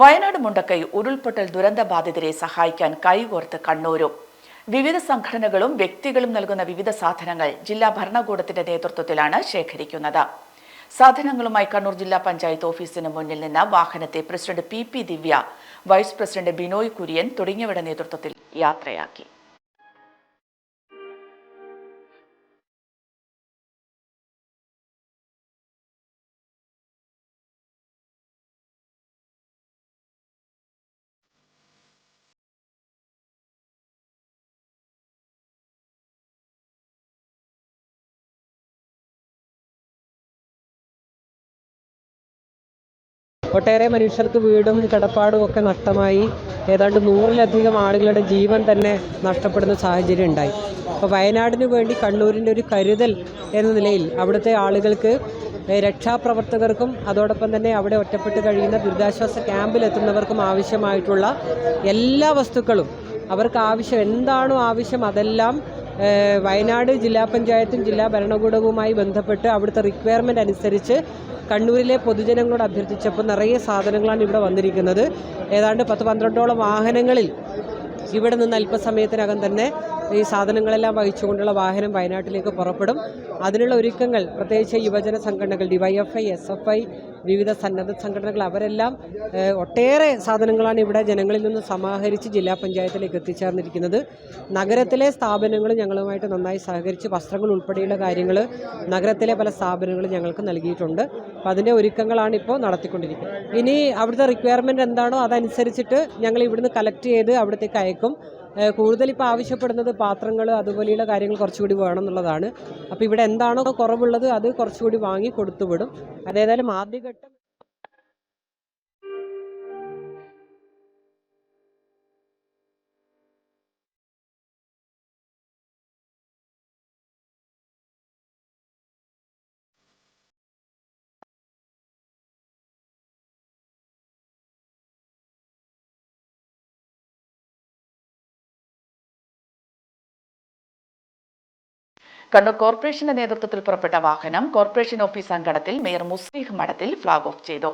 വയനാട് മുണ്ടക്കൈ ഉരുൾപൊട്ടൽ ദുരന്ത ബാധിതരെ സഹായിക്കാൻ കൈകോർത്ത് കണ്ണൂരും. വിവിധ സംഘടനകളും വ്യക്തികളും നൽകുന്ന വിവിധ സാധനങ്ങൾ ജില്ലാ ഭരണകൂടത്തിന്റെ നേതൃത്വത്തിലാണ് ശേഖരിക്കുന്നത്. സാധനങ്ങളുമായി കണ്ണൂർ ജില്ലാ പഞ്ചായത്ത് ഓഫീസിന് മുന്നിൽ നിന്ന് വാഹനത്തെ president P P Divya vice president Binoy Kurian തുടങ്ങിയവരുടെ നേതൃത്വത്തിൽ യാത്രയാക്കി. ഒട്ടേറെ മനുഷ്യർക്ക് വീടും കിടപ്പാടും ഒക്കെ നഷ്ടമായി. ഏതാണ്ട് നൂറിലധികം ആളുകളുടെ ജീവൻ തന്നെ നഷ്ടപ്പെടുന്ന സാഹചര്യം ഉണ്ടായി. അപ്പോൾ വയനാടിന് വേണ്ടി കണ്ണൂരിന്റെ ഒരു കരുതൽ എന്ന നിലയിൽ അവിടുത്തെ ആളുകൾക്ക് രക്ഷാപ്രവർത്തകർക്കും അതോടൊപ്പം തന്നെ അവിടെ ഒറ്റപ്പെട്ട് കഴിയുന്ന ദുരിതാശ്വാസ ക്യാമ്പിലെത്തുന്നവർക്കും ആവശ്യമായിട്ടുള്ള എല്ലാ വസ്തുക്കളും അവർക്ക് ആവശ്യം എന്താണോ ആവശ്യം അതെല്ലാം വയനാട് ജില്ലാ പഞ്ചായത്തും ജില്ലാ ഭരണകൂടവുമായി ബന്ധപ്പെട്ട് അവിടുത്തെ റിക്വയർമെന്റ് അനുസരിച്ച് കണ്ണൂരിലെ പൊതുജനങ്ങളോട് അഭ്യർത്ഥിച്ചപ്പോൾ നിറയെ സാധനങ്ങളാണ് ഇവിടെ വന്നിരിക്കുന്നത്. ഏതാണ്ട് പത്ത് പന്ത്രണ്ടോളം വാഹനങ്ങളിൽ ഇവിടെ നിന്ന് അല്പസമയത്തിനകം തന്നെ ഈ സാധനങ്ങളെല്ലാം വഹിച്ചുകൊണ്ടുള്ള വാഹനം വയനാട്ടിലേക്ക് പുറപ്പെടും. അതിനുള്ള ഒരുക്കങ്ങൾ പ്രത്യേകിച്ച് യുവജന സംഘടനകൾ ഡിവൈഎഫ്ഐ എസ് എഫ് ഐ വിവിധ സന്നദ്ധ സംഘടനകൾ അവരെല്ലാം ഒട്ടേറെ സാധനങ്ങളാണ് ഇവിടെ ജനങ്ങളിൽ നിന്ന് സമാഹരിച്ച് ജില്ലാ പഞ്ചായത്തിലേക്ക് എത്തിച്ചേർന്നിരിക്കുന്നത്. നഗരത്തിലെ സ്ഥാപനങ്ങൾ ഞങ്ങളുമായിട്ട് നന്നായി സഹകരിച്ച് വസ്ത്രങ്ങൾ ഉൾപ്പെടെയുള്ള കാര്യങ്ങൾ നഗരത്തിലെ പല സ്ഥാപനങ്ങളും ഞങ്ങൾക്ക് നൽകിയിട്ടുണ്ട്. അപ്പം അതിന്റെ ഒരുക്കങ്ങളാണ് ഇപ്പോൾ നടത്തിക്കൊണ്ടിരിക്കുന്നത്. ഇനി അവിടുത്തെ റിക്വയർമെന്റ് എന്താണോ അതനുസരിച്ചിട്ട് ഞങ്ങൾ ഇവിടുന്ന് കളക്ട് ചെയ്ത് അവിടത്തേക്ക് അയക്കും. കൂടുതൽ ഇപ്പോൾ ആവശ്യപ്പെടുന്നത് പാത്രങ്ങൾ അതുപോലെയുള്ള കാര്യങ്ങൾ കുറച്ചുകൂടി വേണം എന്നുള്ളതാണ് അപ്പോൾ ഇവിടെ എന്താണോ കുറവുള്ളത് അത് കുറച്ചുകൂടി വാങ്ങി കൊടുത്തുവിടും. അതേതായാലും ആദ്യഘട്ടം കണ്ണൂർ കോർപ്പറേഷന്റെ നേതൃത്വത്തിൽ പുറപ്പെട്ട വാഹനം കോർപ്പറേഷൻ ഓഫീസ് അങ്കണത്തിൽ mayor Muslih Madathil flag off ചെയ്തു.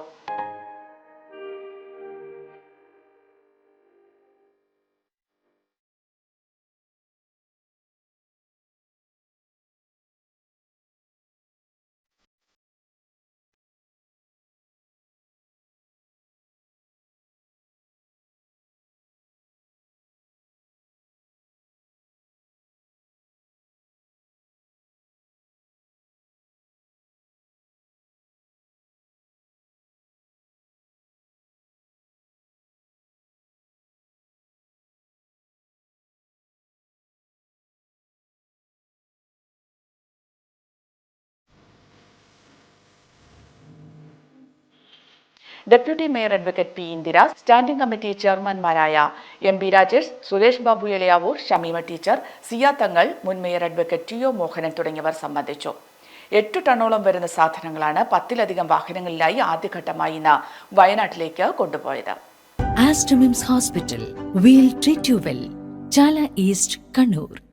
Deputy mayor advocate P Indira standing committee ചെയർമാൻമാരായ M B Rajesh Suresh Babu Eliyavoor Shameema teacher Siya Thangal മുൻ mayor advocate T O Mohanan തുടങ്ങിയവർ സംബന്ധിച്ചു. എട്ട് ടണ്ണോളം വരുന്ന സാധനങ്ങളാണ് പത്തിലധികം വാഹനങ്ങളിലായി ആദ്യഘട്ടമായി ഇന്ന് വയനാട്ടിലേക്ക് കൊണ്ടുപോയത്. Aster MIMS hospital we'll treat you well Chala east Kannur.